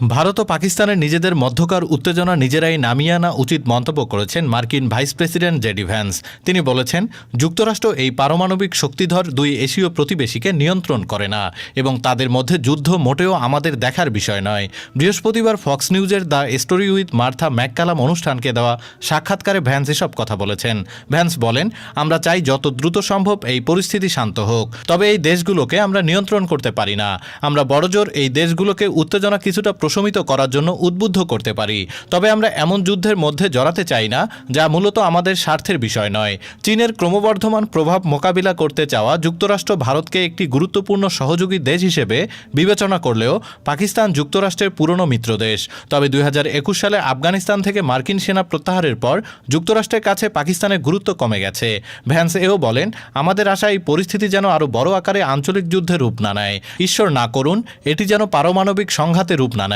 ভারত ও পাকিস্তানের নিজেদের মধ্যকার উত্তেজনা নিজেরাই নামিয়ে আনা উচিত মন্তব্য করেছেন মার্কিন ভাইস প্রেসিডেন্ট জেডি ভ্যান্স। তিনি বলেছেন, যুক্তরাষ্ট্র এই পারমাণবিক শক্তিধর দুই এশীয় প্রতিবেশীকে নিয়ন্ত্রণ করে না এবং তাদের মধ্যে যুদ্ধ মোটেও আমাদের দেখার বিষয় নয়। বৃহস্পতিবার ফক্স নিউজের the story with Martha MacCallum অনুষ্ঠানকে দেওয়া সাক্ষাৎকারে ভ্যান্স এসব কথা বলেছেন। ভ্যান্স বলেন, আমরা চাই যত দ্রুত সম্ভব এই পরিস্থিতি শান্ত হোক, তবে এই দেশগুলোকে আমরা নিয়ন্ত্রণ করতে পারি না। আমরা বড়জোর এই দেশগুলোকে উত্তেজনা কিছুটা প্রশমিত করার জন্য উদ্বুদ্ধ করতে পারি। তবে আমরা এমন যুদ্ধের মধ্যে জড়াতে চাই না, যা মূলত আমাদের স্বার্থের বিষয় নয়। চীনের ক্রমবর্ধমান প্রভাব মোকাবিলা করতে চাওয়া যুক্তরাষ্ট্র ভারতকে একটি গুরুত্বপূর্ণ সহযোগী দেশ হিসেবে বিবেচনা করলেও পাকিস্তান যুক্তরাষ্ট্রের পুরনো মিত্র দেশ। তবে দুই হাজার একুশ সালে আফগানিস্তান থেকে মার্কিন সেনা প্রত্যাহারের পর যুক্তরাষ্ট্রের কাছে পাকিস্তানের গুরুত্ব কমে গেছে। ভ্যান্স এও বলেন, আমাদের আশা এই পরিস্থিতি যেন আরও বড় আকারে আঞ্চলিক যুদ্ধে রূপ না নেয়। ঈশ্বর না করুন, এটি যেন পারমাণবিক সংঘাতে রূপ না নেয়।